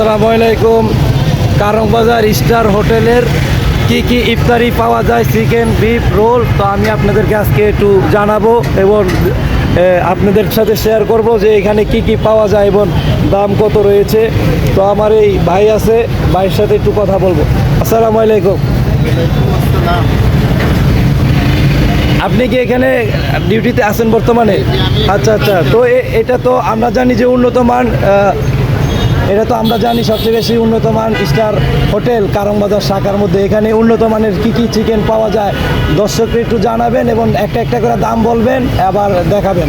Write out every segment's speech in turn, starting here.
আসসালামু আলাইকুম। কারংবাজার স্টার হোটেলের কি কি ইফতারি পাওয়া যায় চিকেন বিফ রোল তো আমি আপনাদেরকে আজকে একটু জানাব এবং আপনাদের সাথে শেয়ার করব যে এখানে কি কি পাওয়া যায় এবং দাম কত রয়েছে। তো আমার এই ভাই আছে ভাইয়ের সাথে একটু কথা বলব। আসসালামু আলাইকুম। আপনি কি এখানে ডিউটিতে আছেন বর্তমানে? আচ্ছা আচ্ছা। তো এটা তো আমরা জানি যে উন্নত মান এটা তো আমরা জানি সবচেয়ে বেশি উন্নত মান স্টার হোটেল কারংবাজার শাখার মধ্যে এখানে উন্নত মানের কী কী চিকেন পাওয়া যায় দর্শককে একটু জানাবেন এবং একটা একটা করে দাম বলবেন আবার দেখাবেন।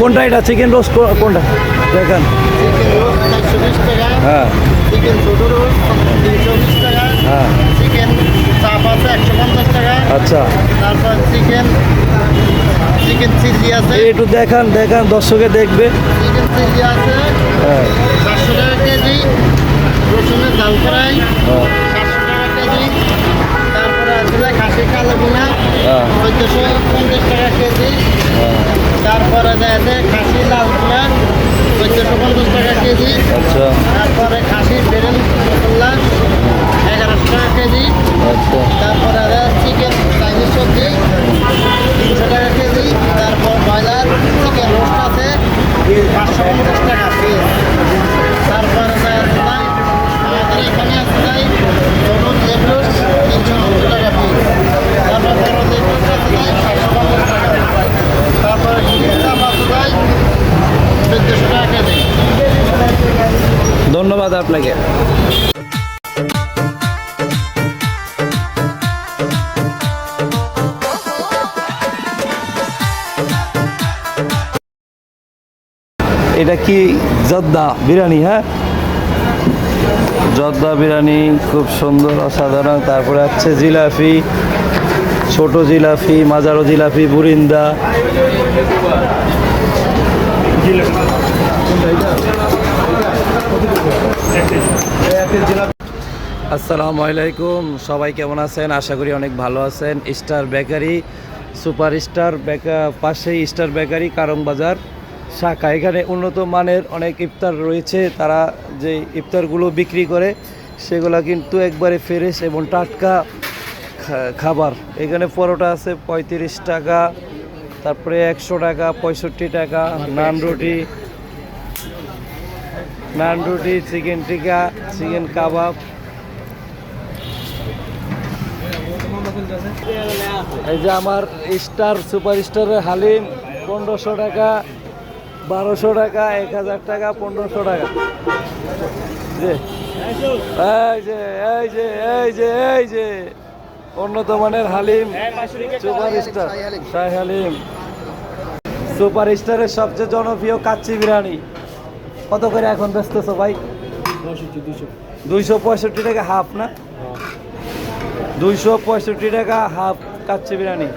কোনটা এটা? চিকেন রোস্ট কোনটা? দেখেন। হ্যাঁ। হ্যাঁ। চিকেন একশো পঞ্চাশ টাকা আচ্ছা। তারপর চিকেন চিকেন আছে? একটু দেখান দেখান দর্শকে দেখবে। চিকেন চিলি আছে? হ্যাঁ। টাকা কেজি। রসুনের ঝাল ফ্রাই। হ্যাঁ। টাকা কেজি। তারপরে আছে খাসি কালো গুনা হ্যাঁ। পঞ্চাশ টাকা কেজি। হ্যাঁ। তারপরে আছে খাসি লাল গুনা চোদ্দোশো পঞ্চাশ টাকা কেজি। আচ্ছা। তারপরে খাসি বেরেন মশলা এগারোশো টাকা কেজি আচ্ছা তারপরে আছে চিকেন চাইনিজ সবজি তিনশো টাকা কেজি তারপর ব্রয়লার চিকেন রোস্ট আছে পাঁচশো পঞ্চাশ টাকা পিস তারপরে আছে নাই আমাদের এখানে আছে নাই ধরুন লেগ রোস্ট তিনশো নব্বই টাকা পিস তারপর বড় লেগ রোস্ট আছে নাই সাতশো পঞ্চাশ টাকা তারপরে চাপ আছে নাই চোদ্দোশো টাকা কেজি ধন্যবাদ আপনাকে। এটা কি জর্দা বিরিয়ানি হ্যাঁ? জর্দা বিরিয়ানি খুব সুন্দর অসাধারণ। তারপরে আছে জিলাপি ছোট জিলাপি মাজারো জিলাপি বুরিন্দা। আসসালামু আলাইকুম। সবাই কেমন আছেন? আশা করি অনেক ভালো আছেন। স্টার বেকারি সুপার স্টার বেকা, পাশেই স্টার বেকারি কারং বাজার শাখা। এখানে উন্নত মানের অনেক ইফতার রয়েছে। তারা যে ইফতারগুলো বিক্রি করে, সেগুলো কিন্তু একবারে ফ্রেশ এবং টাটকা খাবার। এখানে পরোটা আছে পঁয়ত্রিশ টাকা, তারপরে একশো টাকা, পঁয়ষট্টি টাকা, নান রুটি নান রুটি, চিকেন টিকা চিকেন কাবাব এই যে আমার স্টার সুপার স্টারের হালিম পনেরোশো টাকা বারোশো টাকা এক হাজার টাকা পনেরোশো টাকা। যে এই যে এই যে এই যে এই যে উন্নত মানের haleem super star Shah Haleem. Super স্টারের সবচেয়ে জনপ্রিয় কাচ্চি বিরিয়ানি। কত করে এখন বেচতেছো ভাই? দুইশো পঁয়ষট্টি টাকা হাফ না? দুইশো পঁয়ষট্টি টাকা হাফ কাচ্চি বিরিয়ানি।